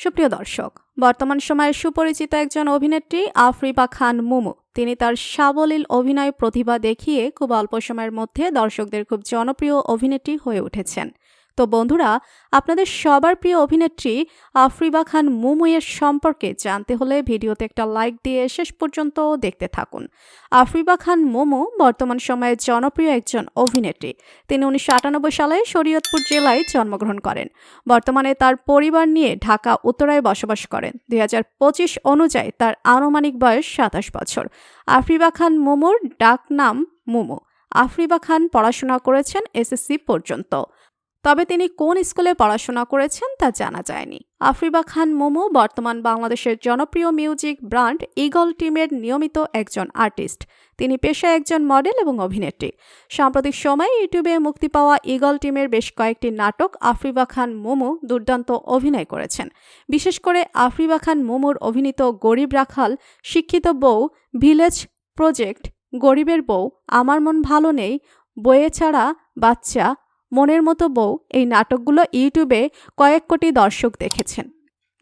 সুপ্রিয় দর্শক, বর্তমান সময়ে সুপরিচিত একজন অভিনেত্রী আফরিবা খান মুমু, তিনি তার সাবলীল অভিনয় প্রতিভা দেখিয়ে খুব অল্প সময়ের মধ্যে দর্শকদের খুব জনপ্রিয় অভিনেত্রী হয়ে উঠেছেন। তো বন্ধুরা, আপনাদের সবার প্রিয় অভিনেত্রী আফরিবা খান মুমুয়ের সম্পর্কে জানতে হলে ভিডিওতে একটা লাইক দিয়ে শেষ পর্যন্ত দেখতে থাকুন। আফরিবা খান মোমো বর্তমান সময়ে জনপ্রিয় একজন অভিনেত্রী। তিনি উনিশশো আটানব্বই সালে শরীয়তপুর জেলায় জন্মগ্রহণ করেন। বর্তমানে তার পরিবার নিয়ে ঢাকা, উত্তরায় বসবাস করেন। দুই হাজার পঁচিশ অনুযায়ী তার আনুমানিক বয়স সাতাশ বছর। আফরিবা খান মোমোর ডাক নাম মোমো। আফরিবা খান পড়াশোনা করেছেন এসএসসি পর্যন্ত। তবে তিনি কোন স্কুলে পড়াশোনা করেছেন তা জানা যায়নি। আফরিবা খান মোমো, বর্তমান বাংলাদেশের জনপ্রিয় মিউজিক ব্র্যান্ড ইগল টিমের নিয়মিত একজন আর্টিস্ট। তিনি পেশায় একজন মডেল এবং অভিনেত্রী। সাম্প্রতিক সময়ে ইউটিউবে মুক্তি পাওয়া ইগল টিমের বেশ কয়েকটি নাটক আফরিবা খান মোমো দুর্দান্ত অভিনয় করেছেন। বিশেষ করে আফরিবা খান মোমোর অভিনীত গরিব রাখাল, শিক্ষিত বউ, ভিলেজ প্রজেক্ট, গরিবের বউ, আমার মন ভালো নেই, বইয়ে ছাড়া, বাচ্চা মনের মতো বউ এই নাটকগুলো ইউটিউবে কয়েক কোটি দর্শক দেখেছেন।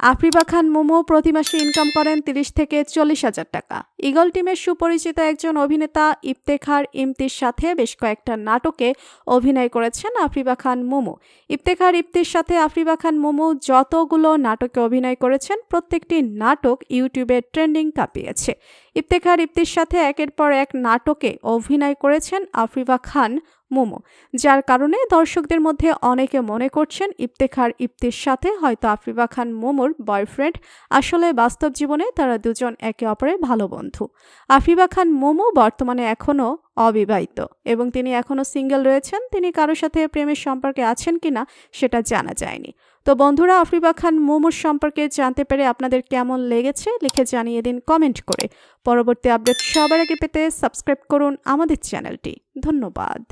আফরিবা খান, মোমো প্রতি মাসে ইনকাম করেন তিরিশ থেকে চল্লিশ হাজার টাকা। ইগল টিমের সুপরিচিত একজন অভিনেতা ইফতেখার ইমতির সাথে বেশ কয়েকটা নাটকে অভিনয় করেছেন আফরিবা খান, মোমো। ইফতেখার ইফতির সাথে আফরিবা খান, মোমো যতগুলো নাটকে অভিনয় করেছেন, প্রত্যেকটি নাটক ইউটিউবে ট্রেন্ডিং কাঁপিয়েছে। ইফতেখার ইফতির সাথে একের পর এক নাটকে অভিনয় করেছেন আফরিবা খান মোমো, যার কারণে দর্শকদের মধ্যে অনেকে মনে করছেন ইফতেখার ইফতির সাথে হয়তো আফরিবা খান মোমোর বয়ফ্রেন্ড। আসলে বাস্তব জীবনে তারা দুজন একে অপরের ভালো বন্ধু। আফরিবা খান মোমো বর্তমানে এখনও অবিবাহিত এবং তিনি এখনও সিঙ্গেল রয়েছেন। তিনি কারোর সাথে প্রেমের সম্পর্কে আছেন কিনা সেটা জানা যায়নি। তো বন্ধুরা, আফরিবা খান মোমোর সম্পর্কে জানতে পেরে আপনাদের কেমন লেগেছে লিখে জানিয়ে দিন কমেন্ট করে। পরবর্তী আপডেট সবার আগে পেতে সাবস্ক্রাইব করুন আমাদের চ্যানেলটি। ধন্যবাদ।